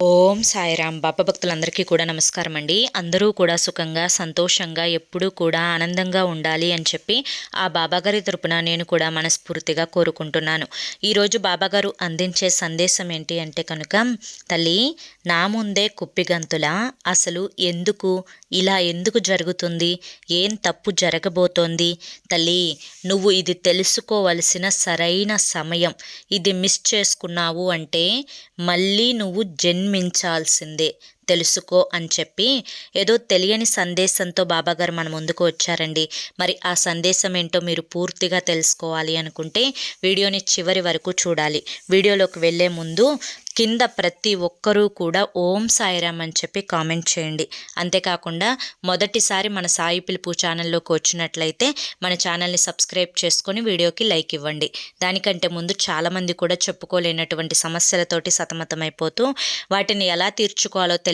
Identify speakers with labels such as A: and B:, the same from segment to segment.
A: ఓం సాయిరామ్. బాబా భక్తులందరికీ కూడా నమస్కారం అండి అందరూ కూడా సుఖంగా సంతోషంగా ఎప్పుడూ కూడా ఆనందంగా ఉండాలి అని చెప్పి ఆ బాబాగారి తరపున నేను కూడా మనస్ఫూర్తిగా కోరుకుంటున్నాను. ఈరోజు బాబాగారు అందించే సందేశం ఏంటి అంటే కనుక తల్లి నా ముందే కుప్పిగంతుల అసలు ఎందుకు? ఇలా ఎందుకు జరుగుతుంది? ఏం తప్పు జరగబోతోంది? తల్లి నువ్వు ఇది తెలుసుకోవలసిన సరైన సమయం. ఇది మిస్ చేసుకున్నావు అంటే మళ్ళీ నువ్వు జన్ జన్మించాల్సిందే. తెలుసుకో అని చెప్పి ఏదో తెలియని సందేశంతో బాబాగారు మన ముందుకు వచ్చారండి. మరి ఆ సందేశం ఏంటో మీరు పూర్తిగా తెలుసుకోవాలి అనుకుంటే వీడియోని చివరి వరకు చూడాలి. వీడియోలోకి వెళ్ళే ముందు కింద ప్రతి ఒక్కరూ కూడా ఓం సాయిరామ్ అని చెప్పి కామెంట్ చేయండి. అంతేకాకుండా మొదటిసారి మన సాయి పిలుపు ఛానల్లోకి వచ్చినట్లయితే మన ఛానల్ని సబ్స్క్రైబ్ చేసుకొని వీడియోకి లైక్ ఇవ్వండి. దానికంటే ముందు చాలామంది కూడా చెప్పుకోలేనటువంటి సమస్యలతోటి సతమతమైపోతూ వాటిని ఎలా తీర్చుకోవాలో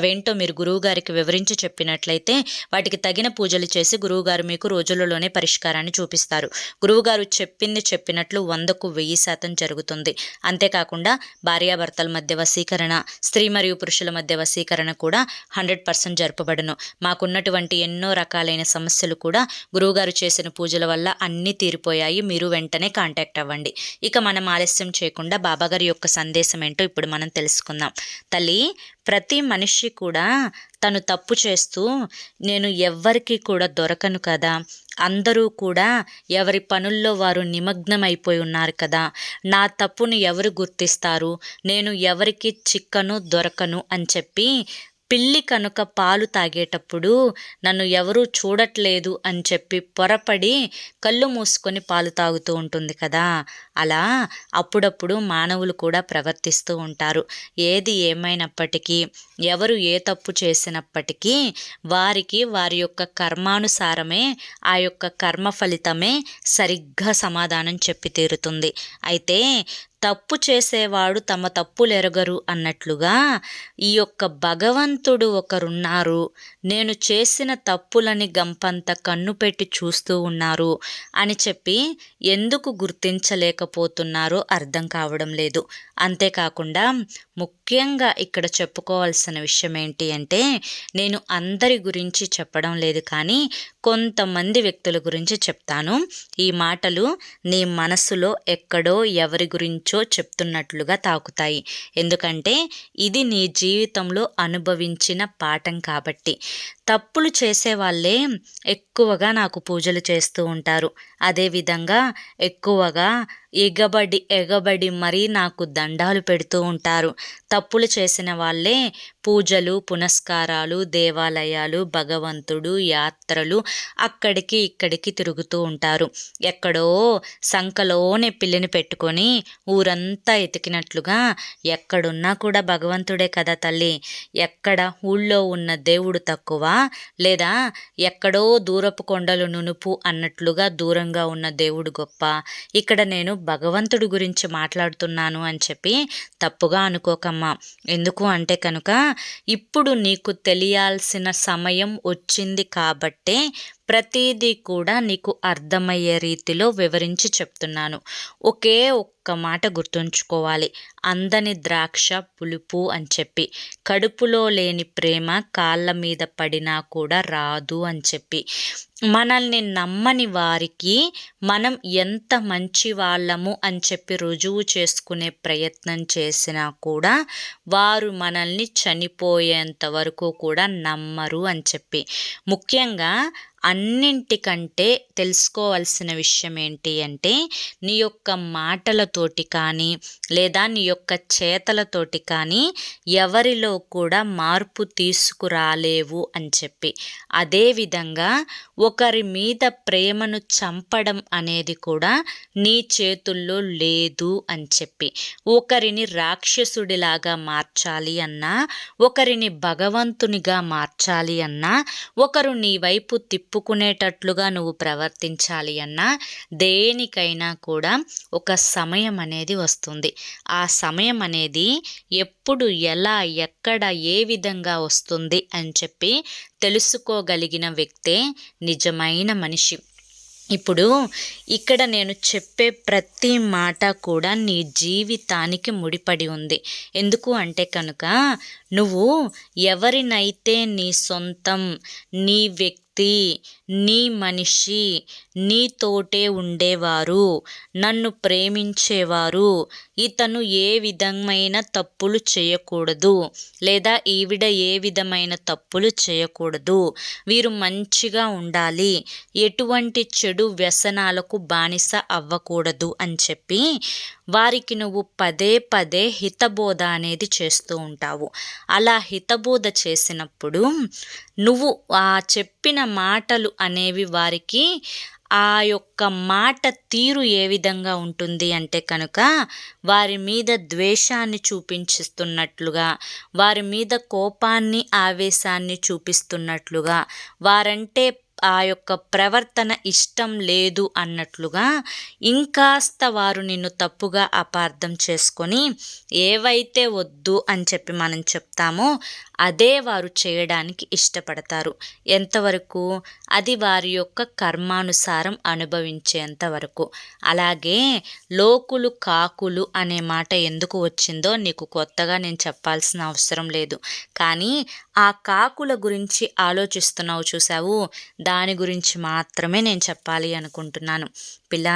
A: అవేంటో మీరు గురువుగారికి వివరించి చెప్పినట్లయితే వాటికి తగిన పూజలు చేసి గురువుగారు మీకు రోజులలోనే పరిష్కారాన్ని చూపిస్తారు. గురువుగారు చెప్పింది చెప్పినట్లు వందకు వెయ్యి శాతం జరుగుతుంది. అంతేకాకుండా భార్యాభర్తల మధ్య వశీకరణ స్త్రీ మరియు పురుషుల మధ్య వశీకరణ కూడా హండ్రెడ్ పర్సెంట్ జరపబడును. మాకున్నటువంటి ఎన్నో రకాలైన సమస్యలు కూడా గురువుగారు చేసిన పూజల వల్ల అన్నీ తీరిపోయాయి. మీరు వెంటనే కాంటాక్ట్ అవ్వండి. ఇక మనం ఆలస్యం చేయకుండా బాబాగారి యొక్క సందేశం ఏంటో ఇప్పుడు మనం తెలుసుకుందాం. తల్లి ప్రతి మనిషి కూడా తను తప్పు చేస్తూ నేను ఎవ్వరికీ కూడా దొరకను కదా. అందరూ కూడా ఎవరి పనుల్లో వారు నిమగ్నమైపోయి ఉన్నారు కదా. నా తప్పును ఎవరు గుర్తిస్తారు? నేను ఎవరికి చిక్కను దొరకను అని చెప్పి పిల్లి కనుక పాలు తాగేటప్పుడు నన్ను ఎవరూ చూడట్లేదు అని చెప్పి పొరపడి కళ్ళు మూసుకొని పాలు తాగుతూ ఉంటుంది కదా. అలా అప్పుడప్పుడు మానవులు కూడా ప్రవర్తిస్తూ ఉంటారు. ఏది ఏమైనప్పటికీ ఎవరు ఏ తప్పు చేసినప్పటికీ వారికి వారి యొక్క కర్మానుసారమే ఆ యొక్క కర్మ ఫలితమే సరిగ్గా సమాధానం చెప్పి తీరుతుంది. అయితే తప్పు చేసేవాడు తమ తప్పులు ఎరగరు అన్నట్లుగా ఈ యొక్క భగవంతుడు ఒకరున్నారు. నేను చేసిన తప్పులని గంపంత కన్ను పెట్టి చూస్తూ ఉన్నారు అని చెప్పి ఎందుకు గుర్తించలేకపోతున్నారో అర్థం కావడం లేదు. అంతేకాకుండా ముఖ్యంగా ఇక్కడ చెప్పుకోవాల్సిన విషయం ఏంటి అంటే నేను అందరి గురించి చెప్పడం లేదు కానీ కొంతమంది వ్యక్తుల గురించి చెప్తాను. ఈ మాటలు నీ మనసులో ఎక్కడో ఎవరి గురించో చెప్తున్నట్లుగా తాకుతాయి. ఎందుకంటే ఇది నీ జీవితంలో అనుభవించిన పాఠం కాబట్టి. తప్పులు చేసే వాళ్ళే ఎక్కువగా నాకు పూజలు చేస్తూ ఉంటారు. అదేవిధంగా ఎక్కువగా ఎగబడి ఎగబడి మరీ నాకు దండాలు పెడుతూ ఉంటారు. తప్పులు చేసిన వాళ్ళే పూజలు పునస్కారాలు దేవాలయాలు భగవంతుడు యాత్రలు అక్కడికి ఇక్కడికి తిరుగుతూ ఉంటారు. ఎక్కడో సంకలోనే పిల్లిని పెట్టుకొని ఊరంతా ఎతికినట్లుగా ఎక్కడున్నా కూడా భగవంతుడే కదా తల్లి. ఎక్కడ ఊళ్ళో ఉన్న దేవుడు తక్కువ లేదా ఎక్కడో దూరపు కొండలు నునుపు అన్నట్లుగా దూరంగా ఉన్న దేవుడు గొప్ప. ఇక్కడ నేను భగవంతుడి గురించి మాట్లాడుతున్నాను అని చెప్పి తప్పుగా అనుకోకమ్మా. ఎందుకు అంటే కనుక ఇప్పుడు నీకు తెలియాల్సిన సమయం వచ్చింది కాబట్టే ప్రతిదీ కూడా నీకు అర్థమయ్యే రీతిలో వివరించి చెప్తున్నాను. ఒకే ఒక్క మాట గుర్తుంచుకోవాలి. అందని ద్రాక్ష పులుపు అని చెప్పి. కడుపులో లేని ప్రేమ కాళ్ళ మీద పడినా కూడా రాదు అని చెప్పి. మనల్ని నమ్మని వారికి మనం ఎంత మంచి వాళ్ళము అని చెప్పి రుజువు చేసుకునే ప్రయత్నం చేసినా కూడా వారు మనల్ని చనిపోయేంత వరకు కూడా నమ్మరు అని చెప్పి. ముఖ్యంగా అన్నింటికంటే తెలుసుకోవాల్సిన విషయం ఏంటి అంటే నీ యొక్క మాటలతోటి కానీ లేదా నీ యొక్క చేతలతోటి కానీ ఎవరిలో కూడా మార్పు తీసుకురాలేవు అని చెప్పి. అదేవిధంగా ఒకరి మీద ప్రేమను చంపడం అనేది కూడా నీ చేతుల్లో లేదు అని చెప్పి. ఒకరిని రాక్షసుడిలాగా మార్చాలి అన్నా ఒకరిని భగవంతునిగా మార్చాలి అన్నా ఒకరు నీ వైపు తిప్పుకునేటట్లుగా నువ్వు ప్రవర్తించాలి అన్నా దేనికైనా కూడా ఒక సమయం అనేది వస్తుంది. ఆ సమయం అనేది ఎప్పుడు ఎలా ఎక్కడ ఏ విధంగా వస్తుంది అని చెప్పి తెలుసుకోగలిగిన వ్యక్తే నిజమైన మనిషి. ఇప్పుడు ఇక్కడ నేను చెప్పే ప్రతి మాట కూడా నీ జీవితానికి ముడిపడి ఉంది. ఎందుకు అంటే కనుక నువ్వు ఎవరినైతే నీ సొంతం నీ వ్యక్తి నీ మనిషి నీతోటే ఉండేవారు నన్ను ప్రేమించేవారు. ఇతను ఏ విధమైన తప్పులు చేయకూడదు లేదా ఈవిడ ఏ విధమైన తప్పులు చేయకూడదు. వీరు మంచిగా ఉండాలి. ఎటువంటి చెడు వ్యసనాలకు బానిస అవ్వకూడదు అని చెప్పి వారికి నువ్వు పదే పదే హితబోధ అనేది చేస్తూ ఉంటావు. అలా హితబోధ చేసినప్పుడు నువ్వు ఆ చెప్పిన మాటలు అనేవి వారికి ఆ యొక్క మాట తీరు ఏ విధంగా ఉంటుంది అంటే కనుక వారి మీద ద్వేషాన్ని చూపించిస్తున్నట్లుగా వారి మీద కోపాన్ని ఆవేశాన్ని చూపిస్తున్నట్లుగా వారంటే ఆ యొక్క ప్రవర్తన ఇష్టం లేదు అన్నట్లుగా ఇంకాస్త వారు నిన్ను తప్పుగా అపార్థం చేసుకొని ఏవైతే వద్దు అని చెప్పి మనం చెప్తామో అదే వారు చేయడానికి ఇష్టపడతారు. ఎంతవరకు? అది వారి యొక్క కర్మానుసారం అనుభవించేంత వరకు. అలాగే లోకులు కాకులు అనే మాట ఎందుకు వచ్చిందో నీకు కొత్తగా నేను చెప్పాల్సిన అవసరం లేదు. కానీ ఆ కాకుల గురించి ఆలోచిస్తున్నావు చూసావు దాని గురించి మాత్రమే నేను చెప్పాలి అనుకుంటున్నాను. పిల్ల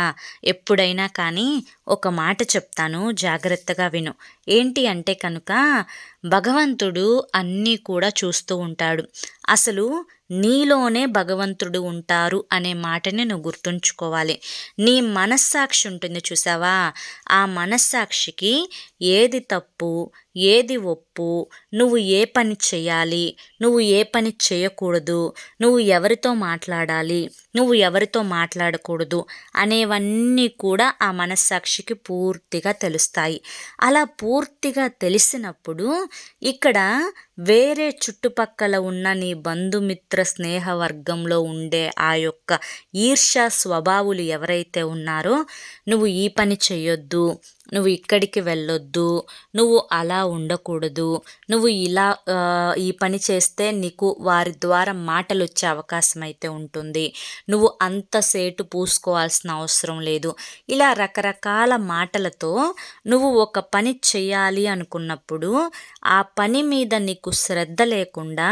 A: ఎప్పుడైనా కానీ ఒక మాట చెప్తాను జాగ్రత్తగా విను. ఏంటి అంటే కనుక భగవంతుడు అన్నీ కూడా చూస్తూ ఉంటాడు. అసలు నీలోనే భగవంతుడు ఉంటారు అనే మాటని నువ్వు గుర్తుంచుకోవాలి. నీ మనస్సాక్షి ఉంటుంది చూసావా? ఆ మనస్సాక్షికి ఏది తప్పు ఏది ఒప్పు నువ్వు ఏ పని చేయాలి నువ్వు ఏ పని చేయకూడదు నువ్వు ఎవరితో మాట్లాడాలి నువ్వు ఎవరితో మాట్లాడకూడదు అనేవన్నీ కూడా ఆ మనస్సాక్షికి పూర్తిగా తెలుస్తాయి. అలా పూర్తిగా తెలిసినప్పుడు ఇక్కడ వేరే చుట్టుపక్కల ఉన్న నీ బంధుమిత్ర స్నేహ వర్గంలో ఉండే ఆ యొక్క ఈర్ష్య స్వభావులు ఎవరైతే ఉన్నారో నువ్వు ఈ పని చేయొద్దు నువ్వు ఇక్కడికి వెళ్ళొద్దు నువ్వు అలా ఉండకూడదు నువ్వు ఇలా ఈ పని చేస్తే నీకు వారి ద్వారా మాటలు వచ్చే అవకాశం అయితే ఉంటుంది. నువ్వు అంత సేటు పూసుకోవాల్సిన అవసరం లేదు. ఇలా రకరకాల మాటలతో నువ్వు ఒక పని చేయాలి అనుకున్నప్పుడు ఆ పని మీద నీకు శ్రద్ధ లేకుండా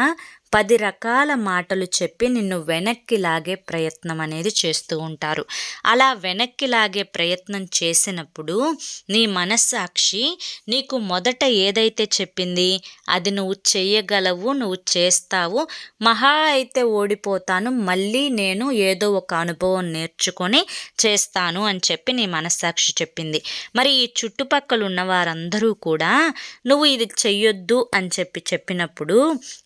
A: పది రకాల మాటలు చెప్పి నిన్ను వెనక్కి లాగే ప్రయత్నం అనేది చేస్తూ ఉంటారు. అలా వెనక్కి లాగే ప్రయత్నం చేసినప్పుడు నీ మనస్సాక్షి నీకు మొదట ఏదైతే చెప్పింది అది నువ్వు చేయగలవు నువ్వు చేస్తావు మహా అయితే ఓడిపోతాను మళ్ళీ నేను ఏదో ఒక అనుభవం నేర్చుకొని చేస్తాను అని చెప్పి నీ మనస్సాక్షి చెప్పింది. మరి ఈ చుట్టుపక్కల ఉన్న వారందరూ కూడా నువ్వు ఇది చెయ్యొద్దు అని చెప్పి చెప్పినప్పుడు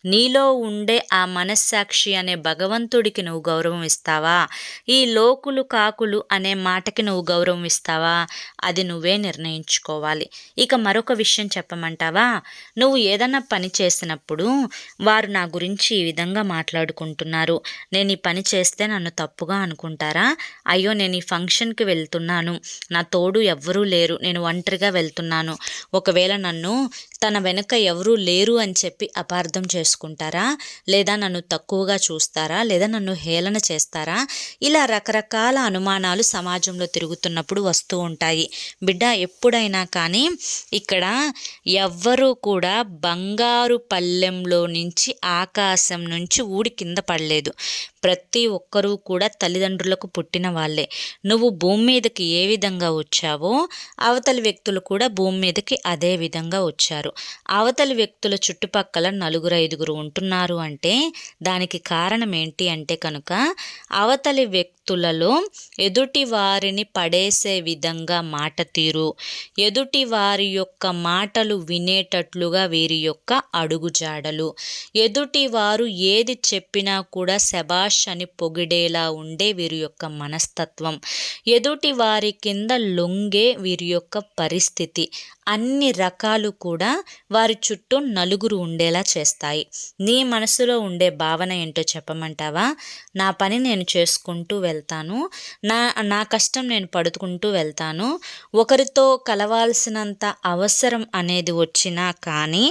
A: నీలో ఉండే ఆ మనస్సాక్షి అనే భగవంతుడికి నువ్వు గౌరవం ఇస్తావా? ఈ లోకులు కాకులు అనే మాటకి నువ్వు గౌరవం ఇస్తావా? అది నువ్వే నిర్ణయించుకోవాలి. ఇక మరొక విషయం చెప్పమంటావా? నువ్వు ఏదన్నా పని చేసినప్పుడు వారు నా గురించి ఈ విధంగా మాట్లాడుకుంటున్నారు. నేను ఈ పని చేస్తే నన్ను తప్పుగా అనుకుంటారా? అయ్యో నేను ఈ ఫంక్షన్కి వెళ్తున్నాను. నా తోడు ఎవ్వరూ లేరు. నేను ఒంటరిగా వెళ్తున్నాను. ఒకవేళ నన్ను తన వెనుక ఎవరూ లేరు అని చెప్పి అపార్థం చేసుకుంటారా? లేదా నన్ను తక్కువగా చూస్తారా? లేదా నన్ను హేళన చేస్తారా? ఇలా రకరకాల అనుమానాలు సమాజంలో తిరుగుతున్నప్పుడు వస్తూ ఉంటాయి. బిడ్డ ఎప్పుడైనా కానీ ఇక్కడ ఎవ్వరూ కూడా బంగారు పల్లెంలో నుంచి ఆకాశం నుంచి ఊడి కింద పడలేదు. ప్రతి ఒక్కరూ కూడా తల్లిదండ్రులకు పుట్టిన వాళ్ళే. నువ్వు భూమి మీదకి ఏ విధంగా వచ్చావో అవతలి వ్యక్తులు కూడా భూమి మీదకి అదే విధంగా వచ్చారు. అవతలి వ్యక్తుల చుట్టుపక్కల నలుగురు ఐదుగురు ఉంటున్నారు. అంటే దానికి కారణం ఏంటి అంటే కనుక అవతలి వ్యక్తులలో ఎదుటి వారిని పడేసే విధంగా మాట తీరు. ఎదుటి వారి యొక్క మాటలు వినేటట్లుగా వీరి యొక్క అడుగుజాడలు. ఎదుటి వారు ఏది చెప్పినా కూడా శబాష్ అని పొగిడేలా ఉండే వీరి యొక్క మనస్తత్వం. ఎదుటి వారి కింద లొంగే వీరి యొక్క పరిస్థితి. అన్ని రకాలు కూడా వారి చుట్టూ నలుగురు ఉండేలా చేస్తాయి. నీ మనసులో ఉండే భావన ఏంటో చెప్పమంటావా? నా పని నేను చేసుకుంటూ వెళ్తాను. నా నా కష్టం నేను పడుకుంటూ వెళ్తాను. ఒకరితో కలవాల్సినంత అవసరం అనేది వచ్చినా కానీ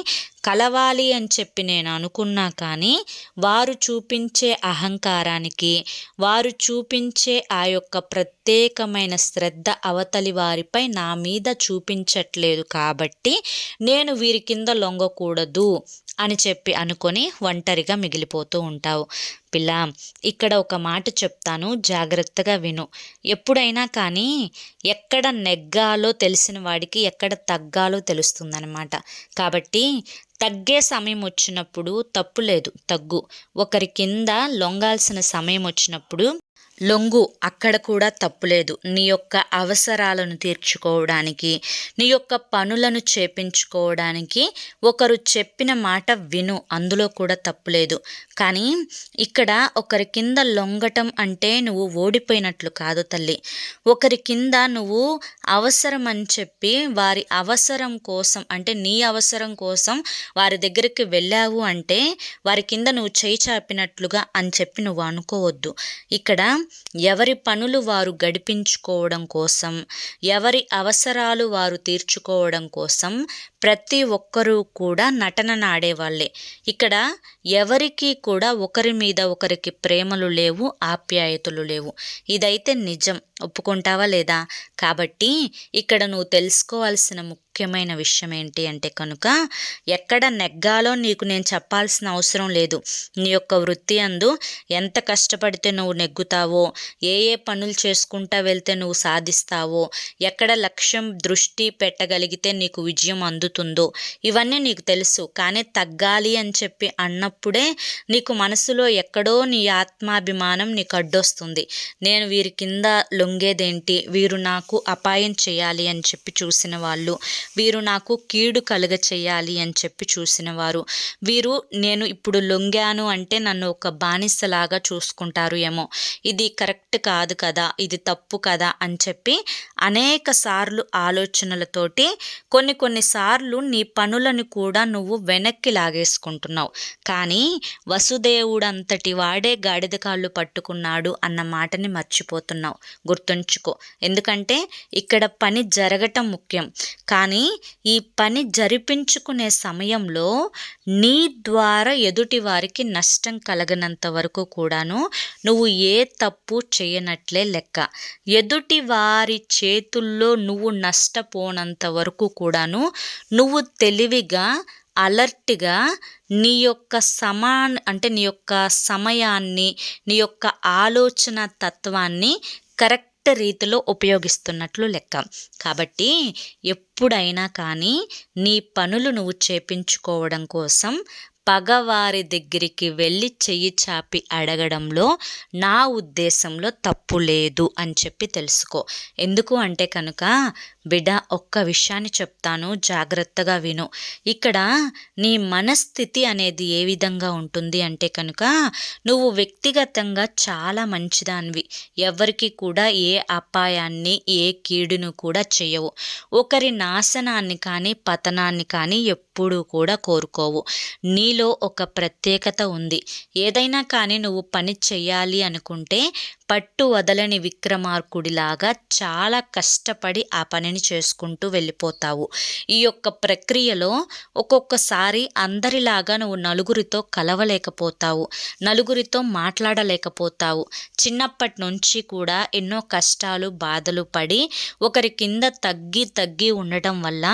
A: కలవాలి అని చెప్పి నేను అనుకున్నా కానీ వారు చూపించే అహంకారానికి వారు చూపించే ఆ యొక్క ప్రత్యేకమైన శ్రద్ధ అవతలి వారిపై నా మీద చూపించట్లేదు కాబట్టి నేను వీరి కింద లొంగకూడదు అని చెప్పి అనుకొని ఒంటరిగా మిగిలిపోతూ ఉంటావు. పిల్ల ఇక్కడ ఒక మాట చెప్తాను జాగ్రత్తగా విను. ఎప్పుడైనా కానీ ఎక్కడ నెగ్గాలో తెలిసిన వాడికి ఎక్కడ తగ్గాలో తెలుస్తుందనమాట కాబట్టి తగ్గే సమయం వచ్చినప్పుడు తప్పు లేదు తగ్గు. ఒకరి కింద లొంగాల్సిన సమయం వచ్చినప్పుడు లొంగు అక్కడ కూడా తప్పులేదు. నీ యొక్క అవసరాలను తీర్చుకోవడానికి నీ యొక్క పనులను చేపించుకోవడానికి ఒకరు చెప్పిన మాట విను అందులో కూడా తప్పులేదు. కానీ ఇక్కడ ఒకరి కింద లొంగటం అంటే నువ్వు ఓడిపోయినట్లు కాదు తల్లి. ఒకరి కింద నువ్వు అవసరం అని చెప్పి వారి అవసరం కోసం అంటే నీ అవసరం కోసం వారి దగ్గరికి వెళ్ళావు అంటే వారి కింద నువ్వు చేయి చాపినట్లుగా అని చెప్పి నువ్వు అనుకోవద్దు. ఇక్కడ ఎవరి పనులు వారు గడిపించుకోవడం కోసం ఎవరి అవసరాలు వారు తీర్చుకోవడం కోసం ప్రతి ఒక్కరూ కూడా నటన నాడేవాళ్ళే ఇక్కడ ఎవరికి కూడా ఒకరి మీద ఒకరికి ప్రేమలు లేవు ఆప్యాయతలు లేవు. ఇదైతే నిజం. ఒప్పుకుంటావా లేదా? కాబట్టి ఇక్కడ నువ్వు తెలుసుకోవాల్సిన ముఖ్యమైన విషయం ఏంటి అంటే కనుక ఎక్కడ నెగ్గాలో నీకు నేను చెప్పాల్సిన అవసరం లేదు. నీ యొక్క వృత్తి అందు ఎంత కష్టపడితే నువ్వు నెగ్గుతావో ఏ ఏ పనులు చేసుకుంటా వెళ్తే నువ్వు సాధిస్తావో ఎక్కడ లక్ష్యం దృష్టి పెట్టగలిగితే నీకు విజయం అందుతుందో ఇవన్నీ నీకు తెలుసు. కానీ తగ్గాలి అని చెప్పి అన్నప్పుడే నీకు మనసులో ఎక్కడో నీ ఆత్మాభిమానం నీకు అడ్డొస్తుంది. నేను వీరి కింద లొంగేదేంటి? వీరు నాకు అపాయం చేయాలి అని చెప్పి చూసిన వాళ్ళు వీరు నాకు కీడు కలుగ చేయాలి అని చెప్పి చూసిన వారు వీరు నేను ఇప్పుడు లొంగాను అంటే నన్ను ఒక బానిసలాగా చూసుకుంటారు ఏమో. ఇది కరెక్ట్ కాదు కదా ఇది తప్పు కదా అని చెప్పి అనేక సార్లు ఆలోచనలతోటి కొన్ని కొన్నిసార్లు నీ పనులను కూడా నువ్వు వెనక్కి లాగేసుకుంటున్నావు. కానీ వసుదేవుడంతటి వాడే గాడిద కాళ్ళు పట్టుకున్నాడు అన్న మాటని మర్చిపోతున్నావు. గుర్తుంచుకో. ఎందుకంటే ఇక్కడ పని జరగటం ముఖ్యం. కానీ ఈ పని జరిపించుకునే సమయంలో నీ ద్వారా ఎదుటి వారికి నష్టం కలగనంత వరకు కూడాను నువ్వు ఏ తప్పు చేయనట్లే లెక్క. ఎదుటి వారి చేతుల్లో నువ్వు నష్టపోనంత వరకు కూడాను నువ్వు తెలివిగా అలర్ట్గా నీ యొక్క సమాన్ అంటే నీ యొక్క సమయాన్ని నీ యొక్క ఆలోచన తత్వాన్ని కరెక్ట్ రీతిలో ఉపయోగిస్తున్నట్లు లెక్క. కాబట్టి ఎప్పుడైనా కానీ నీ పనులు నువ్వు చేపించుకోవడం కోసం పగవారి దగ్గరికి వెళ్ళి చెయ్యి చాపి అడగడంలో నా ఉద్దేశంలో తప్పు లేదు అని చెప్పి తెలుసుకో. ఎందుకు అంటే కనుక బిడ్డ ఒక్క విషయాన్ని చెప్తాను జాగ్రత్తగా విను. ఇక్కడ నీ మనస్థితి అనేది ఏ విధంగా ఉంటుంది అంటే కనుక నువ్వు వ్యక్తిగతంగా చాలా మంచిదానివి. ఎవరికి కూడా ఏ అపాయాన్ని ఏ కీడును కూడా చేయవు. ఒకరి నాశనాన్ని కానీ పతనాన్ని కానీ ఎప్పుడూ కూడా కోరుకోవు. నీలో ఒక ప్రత్యేకత ఉంది. ఏదైనా కానీ నువ్వు పని చెయ్యాలి అనుకుంటే పట్టు వదలని విక్రమార్కుడిలాగా చాలా కష్టపడి ఆ పనిని చేసుకుంటూ వెళ్ళిపోతావు. ఈ యొక్క ప్రక్రియలో ఒక్కొక్కసారి అందరిలాగా నువ్వు నలుగురితో కలవలేకపోతావు. నలుగురితో మాట్లాడలేకపోతావు. చిన్నప్పటి నుంచి కూడా ఎన్నో కష్టాలు బాధలు పడి ఒకరి కింద తగ్గి తగ్గి ఉండటం వల్ల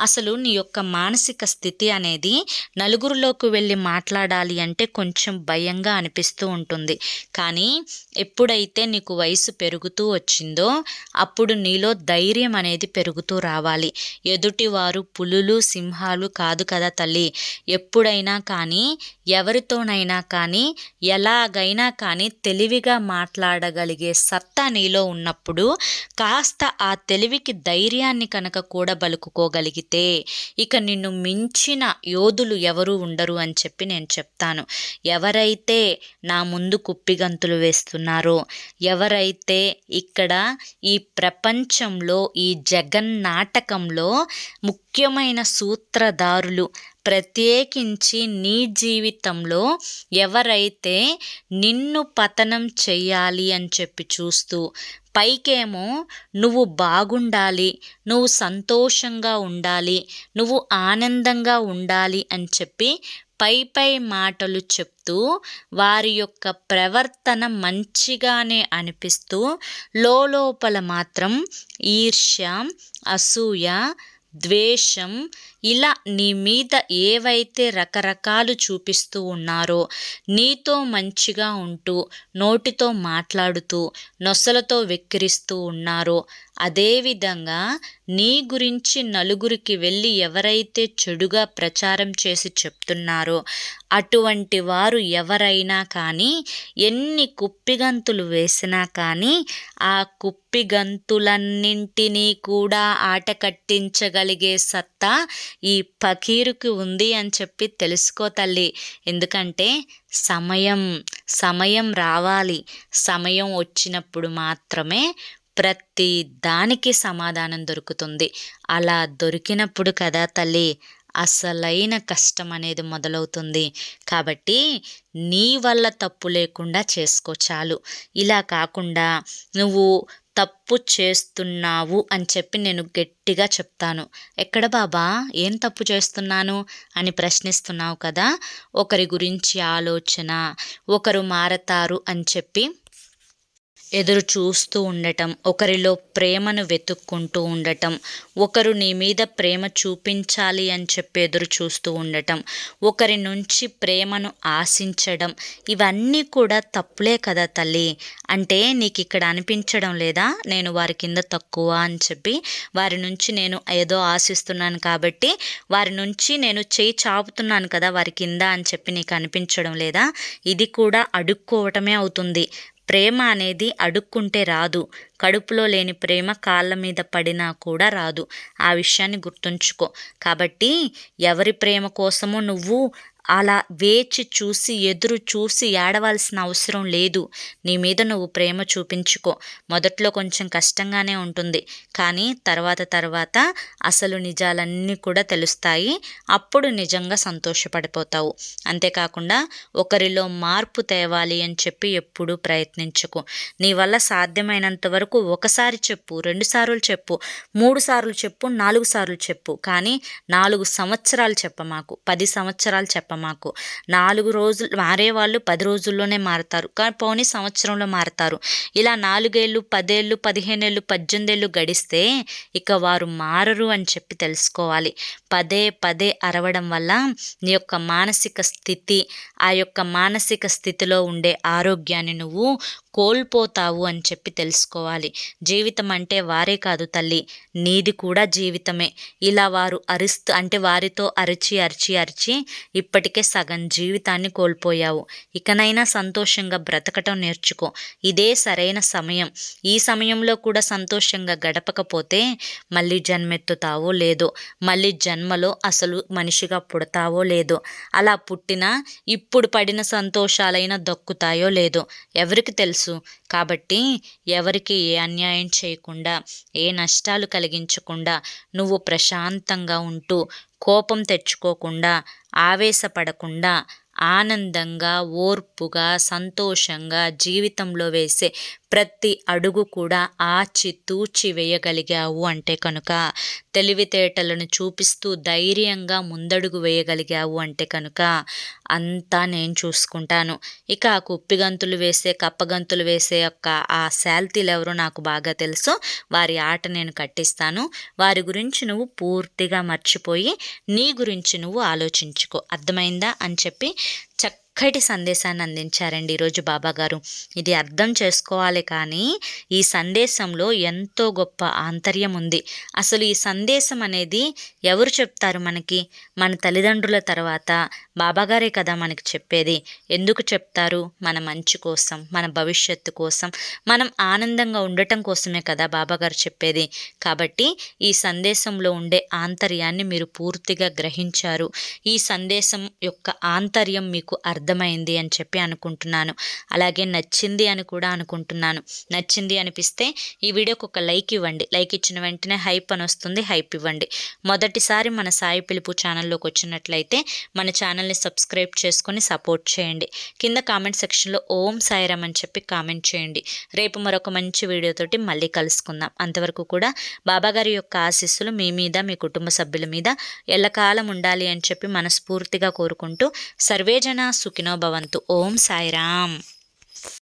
A: అసలు నీ యొక్క మానసిక స్థితి అనేది నలుగురిలోకి ముందుకు వెళ్ళి మాట్లాడాలి అంటే కొంచెం భయంగా అనిపిస్తూ ఉంటుంది. కానీ ఎప్పుడైతే నీకు వయసు పెరుగుతూ వచ్చిందో అప్పుడు నీలో ధైర్యం అనేది పెరుగుతూ రావాలి. ఎదుటివారు పులులు సింహాలు కాదు కదా తల్లి. ఎప్పుడైనా కానీ ఎవరితోనైనా కానీ ఎలాగైనా కానీ తెలివిగా మాట్లాడగలిగే సత్తా నీలో ఉన్నప్పుడు కాస్త ఆ తెలివికి ధైర్యాన్ని కనుక కూడబలుకుకోగలిగితే ఇక నిన్ను మించిన యోధులు ఎవరు ఉండరు. అని చెప్పి నేను చెప్తాను. ఎవరైతే నా ముందు కుప్పిగంతులు వేస్తున్నారో ఎవరైతే ఇక్కడ ఈ ప్రపంచంలో ఈ జగన్ నాటకంలో ముఖ్యమైన సూత్రధారులు ప్రత్యేకించి నీ జీవితంలో ఎవరైతే నిన్ను పతనం చెయ్యాలి అని చెప్పి చూస్తూ పైకేమో నువ్వు బాగుండాలి నువ్వు సంతోషంగా ఉండాలి నువ్వు ఆనందంగా ఉండాలి అని చెప్పి పై పై మాటలు చెప్తూ వారి యొక్క ప్రవర్తన మంచిగానే అనిపిస్తూ లోపల మాత్రం ఈర్ష్య అసూయ ద్వేషం ఇలా నీ మీద ఏవైతే రకరకాలు చూపిస్తూ ఉన్నారో నీతో మంచిగా ఉంటూ నోటితో మాట్లాడుతూ నొసలతో వెక్కిరిస్తూ ఉన్నారో అదేవిధంగా నీ గురించి నలుగురికి వెళ్ళి ఎవరైతే చెడుగా ప్రచారం చేసి చెప్తున్నారో అటువంటి వారు ఎవరైనా కానీ ఎన్ని కుప్పిగంతులు వేసినా కానీ ఆ కుప్పిగంతులన్నింటినీ కూడా ఆట కట్టించగలిగే సత్తా ఈ ఫకీరుకి ఉంది అని చెప్పి తెలుసుకో తల్లి. ఎందుకంటే సమయం సమయం రావాలి. సమయం వచ్చినప్పుడు మాత్రమే ప్రతి దానికి సమాధానం దొరుకుతుంది. అలా దొరికినప్పుడు కదా తల్లి అసలైన కష్టం అనేది మొదలవుతుంది. కాబట్టి నీ వల్ల తప్పు లేకుండా చేసుకో చాలు. ఇలా కాకుండా నువ్వు తప్పు చేస్తున్నావు అని చెప్పి నేను గట్టిగా చెప్తాను. ఎక్కడ బాబా? ఏం తప్పు చేస్తున్నాను? అని ప్రశ్నిస్తున్నావు కదా ఒకరి గురించి ఆలోచన ఒకరు మారతారు అని చెప్పి ఎదురు చూస్తూ ఉండటం ఒకరిలో ప్రేమను వెతుక్కుంటూ ఉండటం ఒకరు నీ మీద ప్రేమ చూపించాలి అని చెప్పి ఎదురు చూస్తూ ఉండటం ఒకరి నుంచి ప్రేమను ఆశించడం ఇవన్నీ కూడా తప్పులే కదా తల్లి. అంటే నీకు ఇక్కడ అనిపించడం లేదా? నేను వారి కింద తక్కువ అని చెప్పి వారి నుంచి నేను ఏదో ఆశిస్తున్నాను కాబట్టి వారి నుంచి నేను చేయి చాపుతున్నాను కదా వారి కింద అని చెప్పి నీకు అనిపించడం లేదా? ఇది కూడా అడుక్కోవటమే అవుతుంది. ప్రేమ అనేది అడుక్కుంటే రాదు. కడుపులో లేని ప్రేమ కాళ్ళ మీద పడినా కూడా రాదు. ఆ విషయాన్ని గుర్తుంచుకో. కాబట్టి ఎవరి ప్రేమ కోసమో నువ్వు అలా వేచి చూసి ఎదురు చూసి ఏడవలసిన అవసరం లేదు. నీ మీద నువ్వు ప్రేమ చూపించుకో. మొదట్లో కొంచెం కష్టంగానే ఉంటుంది. కానీ తర్వాత తర్వాత అసలు నిజాలన్నీ కూడా తెలుస్తాయి. అప్పుడు నిజంగా సంతోషపడిపోతావు. అంతేకాకుండా ఒకరిలో మార్పు తేవాలి అని చెప్పి ఎప్పుడూ ప్రయత్నించుకో. నీ వల్ల సాధ్యమైనంత వరకు ఒకసారి చెప్పు రెండు సార్లు చెప్పు మూడు సార్లు చెప్పు నాలుగు సార్లు చెప్పు. కానీ నాలుగు సంవత్సరాలు చెప్ప మాకు పది సంవత్సరాలు చెప్ప మాకు. నాలుగు రోజులు మారే వాళ్ళు పది రోజుల్లోనే మారతారు. కానీ పోనీ సంవత్సరంలో మారతారు. ఇలా నాలుగేళ్ళు పదేళ్ళు పదిహేనేళ్ళు పద్దెనిమిదేళ్ళు గడిస్తే ఇక వారు మారరు అని చెప్పి తెలుసుకోవాలి. పదే పదే అరవడం వల్ల నీ యొక్క మానసిక స్థితి ఆ యొక్క మానసిక స్థితిలో ఉండే ఆరోగ్యాన్ని నువ్వు కోల్పోతావు అని చెప్పి తెలుసుకోవాలి. జీవితం అంటే వారే కాదు తల్లి. నీది కూడా జీవితమే. ఇలా వారు అరిస్తూ అంటే వారితో అరిచి అరిచి అరిచి ఇప్పటికే సగం జీవితాన్ని కోల్పోయావు. ఇకనైనా సంతోషంగా బ్రతకటం నేర్చుకో. ఇదే సరైన సమయం. ఈ సమయంలో కూడా సంతోషంగా గడపకపోతే మళ్ళీ జన్మెత్తుతావో లేదో మళ్ళీ జన్మలో అసలు మనిషిగా పుడతావో లేదో అలా పుట్టినా ఇప్పుడు పడిన సంతోషాలైనా దక్కుతాయో లేదో ఎవరికి తెలుసు. తెలుసు కాబట్టి ఎవరికి ఏ అన్యాయం చేయకుండా ఏ నష్టాలు కలిగించకుండా నువ్వు ప్రశాంతంగా ఉంటూ కోపం తెచ్చుకోకుండా ఆవేశపడకుండా ఆనందంగా ఓర్పుగా సంతోషంగా జీవితంలో వేసే ప్రతి అడుగు కూడా ఆచి తూచి వేయగలిగావు అంటే కనుక తెలివితేటలను చూపిస్తూ ధైర్యంగా ముందడుగు వేయగలిగావు అంటే కనుక అంతా నేను చూసుకుంటాను. ఇక ఆ కుప్పిగంతులు వేసే కప్పగంతులు వేసే యొక్క ఆ శాల్తీలు ఎవరో నాకు బాగా తెలుసు. వారి ఆట నేను కట్టిస్తాను. వారి గురించి నువ్వు పూర్తిగా మర్చిపోయి నీ గురించి నువ్వు ఆలోచించుకో. అర్థమైందా అని చెప్పి చక్క చక్కటి సందేశాన్ని అందించారండి ఈరోజు బాబా గారు. ఇది అర్థం చేసుకోవాలి కానీ ఈ సందేశంలో ఎంతో గొప్ప ఆంతర్యం ఉంది. అసలు ఈ సందేశం అనేది ఎవరు చెప్తారు మనకి? మన తల్లిదండ్రుల తర్వాత బాబాగారే కదా మనకి చెప్పేది. ఎందుకు చెప్తారు? మన మంచి కోసం మన భవిష్యత్తు కోసం. మనం ఆనందంగా ఉండటం కోసమే కదా బాబాగారు చెప్పేది. కాబట్టి ఈ సందేశంలో ఉండే ఆంతర్యాన్ని మీరు పూర్తిగా గ్రహించారు. ఈ సందేశం యొక్క ఆంతర్యం మీకు అర్థం అర్థమైంది అని చెప్పి అనుకుంటున్నాను. అలాగే నచ్చింది అని కూడా అనుకుంటున్నాను. నచ్చింది అనిపిస్తే ఈ వీడియోకి ఒక లైక్ ఇవ్వండి. లైక్ ఇచ్చిన వెంటనే హైప్ అని వస్తుంది. హైప్ ఇవ్వండి. మొదటిసారి మన సాయి పిలుపు ఛానల్లోకి వచ్చినట్లయితే మన ఛానల్ని సబ్స్క్రైబ్ చేసుకొని సపోర్ట్ చేయండి. కింద కామెంట్ సెక్షన్లో ఓం సాయిరామ్ అని చెప్పి కామెంట్ చేయండి. రేపు మరొక మంచి వీడియోతోటి మళ్ళీ కలుసుకుందాం. అంతవరకు కూడా బాబాగారి యొక్క ఆశీస్సులు మీ మీద మీ కుటుంబ సభ్యుల మీద ఎల్లకాలం ఉండాలి అని చెప్పి మనస్ఫూర్తిగా కోరుకుంటూ సర్వేజన సుఖినో భవంతు ఓం సాయిరామ్.